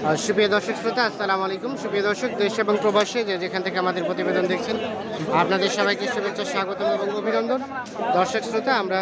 সুপ্রিয় দর্শক শ্রোতা, আসসালামু আলাইকুম। সুপ্রিয় দর্শক, দেশ এবং প্রবাসী যে যেখান থেকে আমাদের প্রতিবেদন দেখছেন, আপনাদের সবাইকে শুভেচ্ছা, স্বাগতম এবং অভিনন্দন। দর্শক শ্রোতা, আমরা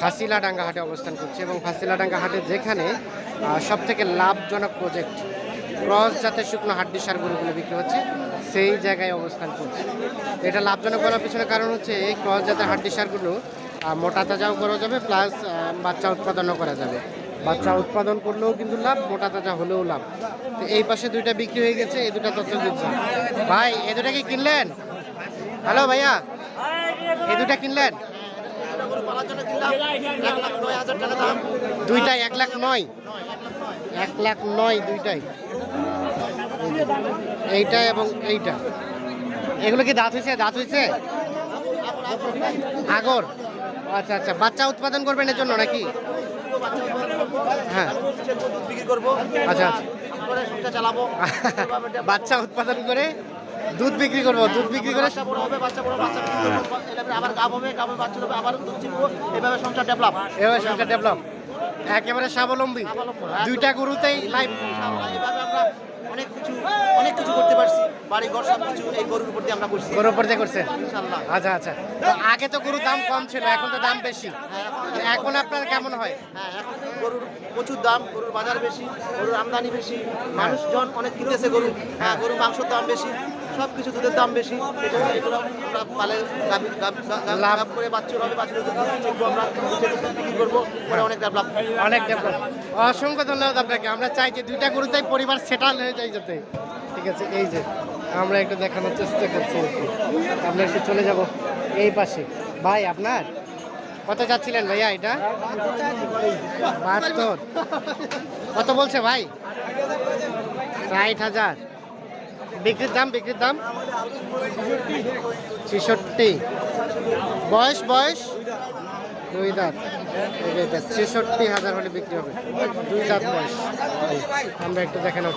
ফাঁসিলাডাঙ্গা হাটে অবস্থান করছি এবং ফাঁসিলাডাঙ্গা হাটে যেখানে সব থেকে লাভজনক প্রজেক্ট ক্রস জাতের শুকনো হাড্ডি সার গরুগুলো বিক্রি হচ্ছে, সেই জায়গায় অবস্থান করছে। এটা লাভজনক বলার পিছনে কারণ হচ্ছে, এই ক্রস জাতের হাড্ডি সারগুলো মোটা তাজাও করা যাবে প্লাস বাচ্চা উৎপাদনও করা যাবে। বাচ্চা উৎপাদন করলেও কিন্তু লাভ, মোটা তাজা হলেও লাভ। তো এই পাশে দুইটা বিক্রি হয়ে গেছে, এই দুটা তথ্য দিচ্ছি। ভাই এ দুটা কি কিনলেন? হ্যালো ভাইয়া, এই দুটা কিনলেন? দুইটাই, এক লাখ নয়। এক লাখ নয় দুইটাই। এই এইটা এবং এইটা। এগুলো কি দাঁত হয়েছে দাঁত হয়েছে আগর। আচ্ছা আচ্ছা। বাচ্চা উৎপাদন করবেন এর জন্য নাকি? হ্যাঁ। বিক্রি করব আচ্ছা। সংসার চালাবো বাচ্চা উৎপাদন করে দুধ বিক্রি করব দুধ বিক্রি করে বাচ্চা বড় হবে বাচ্চা বড় বাচ্চা বিক্রি করব, এভাবে আবার গাব হবে গাবে বাচ্চা হবে আবার দুধ চিনবো। এভাবে সংসার ডেভেলপ। এভাবে ডেভেলপ। একেবারে স্বাবলম্বী। দুইটা গরুতেই লাইফ এভাবে আমরা অনেক কিছু অনেক কিছু করতে বাড়ি ঘর সব কিছু এই গরুর উপর দিয়ে আমরা করছি? করছেন ইনশাল্লাহ আচ্ছা আচ্ছা। তো আগে তো গরুর দাম কম ছিল এখন তো দাম বেশি। এখন আপনার কেমন হয়? হ্যাঁ এখন গরুর প্রচুর দাম গরুর বাজার বেশি গরুর আমদানি বেশি। মানুষজন অনেক কিনতেছে গরু। হ্যাঁ গরুর মাংসের দাম বেশি সব কিছু দুধের দাম বেশি। এগুলো আমরা পালে লাভ। করে বাচ্চা হবে বাচ্চা দুধ চিনবো আমরা বিক্রি করব পরে অনেক অনেক অসংখ্য ধন্যবাদ আপনাকে। আমরা চাই যে দুইটা গরুতেই পরিবার সেটেল হয়ে যায় যাতে। ঠিক আছে এই যে। আমরা একটু দেখানোর চেষ্টা করছি আমরা একটু চলে যাব এই পাশে। ভাই, আপনার? কত যাচ্ছিলেন ভাইয়া এটা? বাহাত্তর। কত বলছে ভাই? ষাট হাজার। বিক্রির দাম বিক্রির দাম? ছেষট্টি। বয়স বয়স? দুই দাঁত। ছেষট্টি হাজার হলে বিক্রি হবে। দুই দাঁত বয়স। আমরা একটু দেখানোর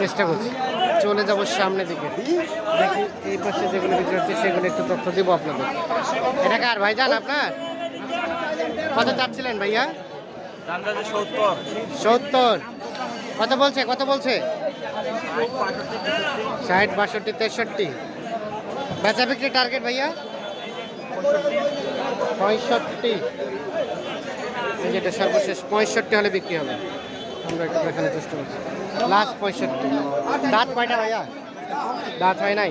চেষ্টা করছি। চলে যাব সামনের দিকে। দেখি এই পাশে যেগুলো বিক্রি হচ্ছে, সেগুলো একটু তথ্য দিব আপনাদের। এটা কার ভাই যান আপনার? কত চাচ্ছিলেন ভাইয়া? সত্তর। কত বলছে কত বলছে? ষাট, বাষট্টি, তেষট্টি। বেচা বিক্রি টার্গেট ভাইয়া? পঁয়ষট্টি। যেটা সর্বশেষ, পঁয়ষট্টি হলে বিক্রি হবে। আমরা একটু দেখানোর চেষ্টা করছি। লাস্ট পঁয়ষট্টি দাঁত কয়টা ভাইয়া? দাঁত হয় নাই?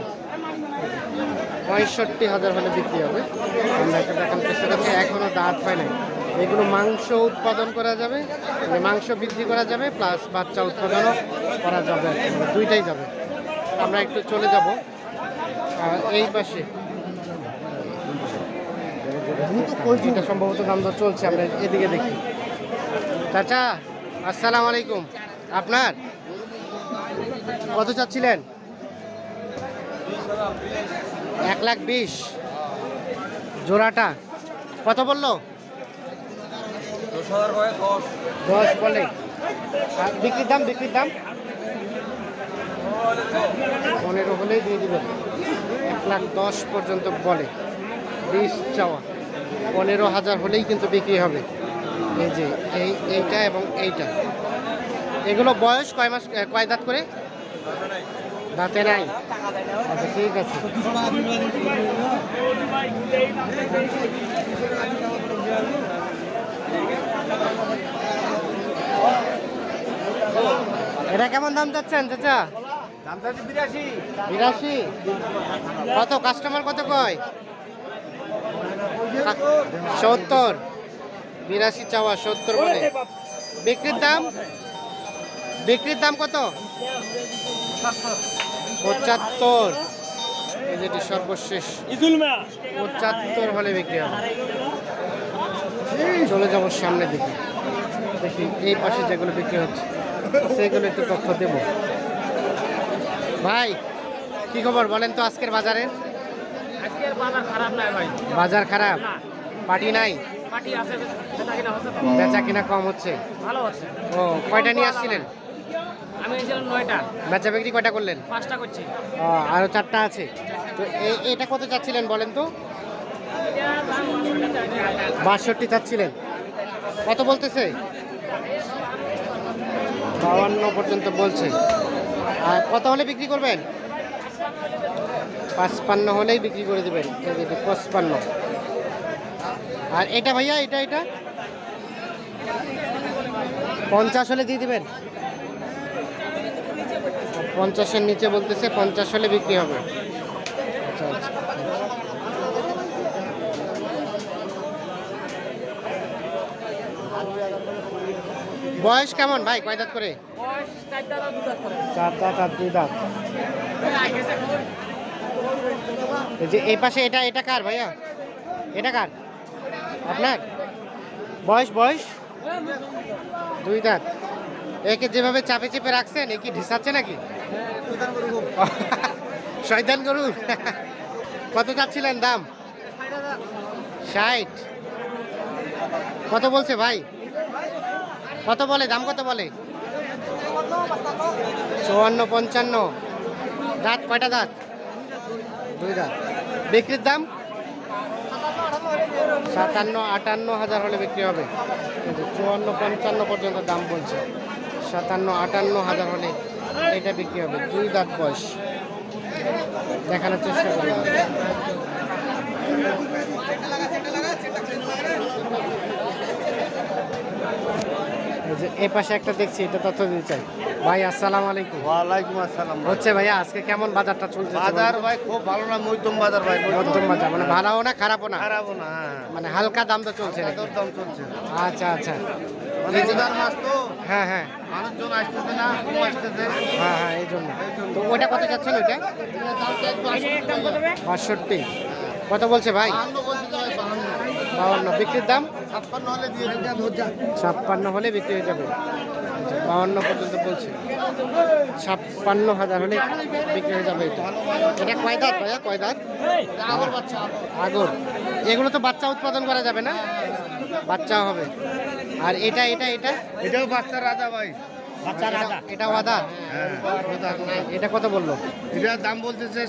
পঁয়ষট্টি হাজার হলে বিক্রি হবে। আমরা একটু দেখানোর চেষ্টা করছি এখনও দাঁত হয় নাই। এগুলো মাংস উৎপাদন করা যাবে মাংস বৃদ্ধি করা যাবে প্লাস বাচ্চা উৎপাদনও করা যাবে মানে দুইটাই যাবে। আমরা একটু চলে যাব। এই পাশে। এটা সম্ভবত দাম দর চলছে, আমরা এদিকে দেখি। চাচা, আসসালামু আলাইকুম। আপনার? কত চাচ্ছিলেন? এক লাখ বিশ। জোড়াটা। কত বলল? দশ বলে। বিক্রির দাম বিক্রির দাম? পনেরো হলেই দিয়ে দিবেন। এক লাখ দশ পর্যন্ত বলে। বিশ চাওয়া। পনেরো হাজার হলেই কিন্তু বিক্রি হবে। এই যে, এই, এইটা এবং এইটা। এগুলো বয়স কয় মাস, কয় দাঁত করে? দাঁতে নাই। আচ্ছা ঠিক আছে। এটা কেমন দাম চাচ্ছেন চাচা? বিরাশি। কত? কাস্টমার কত কয়? সত্তর। বিরাশি চাওয়া সত্তর বলে। বিক্রির দাম? বিক্রির দাম কত? পঁচাত্তর। এই যেটি সর্বশেষ। পঁচাত্তর হলে বিক্রি হবে। চলে যাব সামনের দিকে। দেখি এই পাশে যেগুলো বিক্রি হচ্ছে সেগুলো একটু তথ্য দেব। ভাই কি খবর বলেন তো আজকের বাজারে? বাজার খারাপ নাই ভাই। বাজার খারাপ? পার্টি নাই? পার্টি বেচা কিনা হচ্ছে তো। বেচা কিনা কম হচ্ছে। ও কয়টা নিয়ে আসছিলেন? আমি এসেছিলাম নয়টা। বেচা বিক্রি কয়টা করলেন? পাঁচটা করছি। আরও চারটা আছে। তো এটা কত চাচ্ছিলেন বলেন তো? বাষট্টি চাচ্ছিলেন। কত বলতেছে? বাউান্ন পর্যন্ত বলছে। আর কত হলে বিক্রি করবেন? পাঁচপান্ন হলেই বিক্রি করে দেবেন। পঁচপান্ন। আর এটা ভাইয়া এটা এটা? পঞ্চাশ হলে দিয়ে দিবেন? পঞ্চাশের নিচে বলতেছে পঞ্চাশ হলে বিক্রি হবে। আচ্ছা আচ্ছা বয়স কেমন ভাই? কয় দাঁত করে? চার দাঁত আর দুই দাঁত। যে এই পাশে এটা এটা কার ভাইয়া? এটা কার? আপনার? বয়স বয়স? দুই দাঁত। একে যেভাবে চাপে চেপে রাখছেন, এ কি ঢিসাচ্ছে নাকি? শয়তান গরু। কত চাচ্ছিলেন দাম? ষাট। কত বলছে ভাই? কত বলে? দাম কত বলে? চুয়ান্ন, পঞ্চান্ন। দাঁত, কয়টা দাঁত? দুই দাঁত। বিক্রির দাম? সাতান্ন, আটান্ন হাজার হলে বিক্রি হবে। চুয়ান্ন, পঞ্চান্ন পর্যন্ত দাম বলছে। সাতান্ন আটান্ন হাজার হলে এটা বিক্রি হবে। দুই দাঁত বয়স। দেখানোর চেষ্টা করলাম যে এ পাশে একটা দেখছি এটা তথ্য দিতে চাই। ভাই আসসালামু আলাইকুম। ওয়ালাইকুম আসসালাম হচ্ছে ভাইয়া আজকে কেমন বাজারটা চলছে? বাজার ভাই খুব ভালো না মধ্যম বাজার ভাই মধ্যম। বাজার মানে ভালোও না খারাপও না? খারাপও না হ্যাঁ। মানে হালকা দাম তো চলছে দাম চলছে। আচ্ছা আচ্ছা। মানে রোজার মাস তো হ্যাঁ হ্যাঁ। মানুষজন আসতেছে না কম আসতেছে। হ্যাঁ হ্যাঁ এই জন্য। তো ওটা ওইটা? বাষট্টি। কত বলছে ভাই? বাউন্ন বিক্রির দাম? ছাপ্পান্ন হলে দিয়ে ছাপ্পান্ন হলে বিক্রি হয়ে যাবে। আচ্ছা, বাউন্ন পর্যন্ত বলছে। ছাপ্পান্ন হাজার হলে বিক্রি হয়ে যাবে এটা। এটা কয় দাঁত ভাইয়া? কয় দাঁত? আগর এগুলো তো বাচ্চা উৎপাদন করা যাবে না? বাচ্চা হবে। আর এটা এটা এটা? এটাও বাচ্চা রাজা ভাই। এটা- এটা আদা। হ্যাঁ। এটা কত বলল? এটার দাম বলতেছে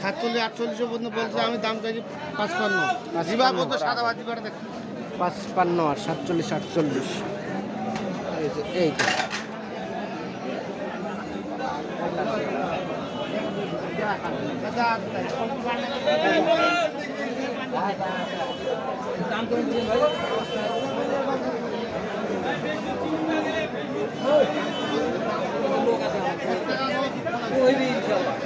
সাতচল্লিশ আটচল্লিশ পর্যন্ত বলছে আমি দাম চাইছি পাঁচপান্ন। পাঁচপান্ন। জিবা বলতে সাদা বাজি করে দেখ। পাঁচপান্ন আর সাতচল্লিশ আটচল্লিশ। এই যে এইটা তো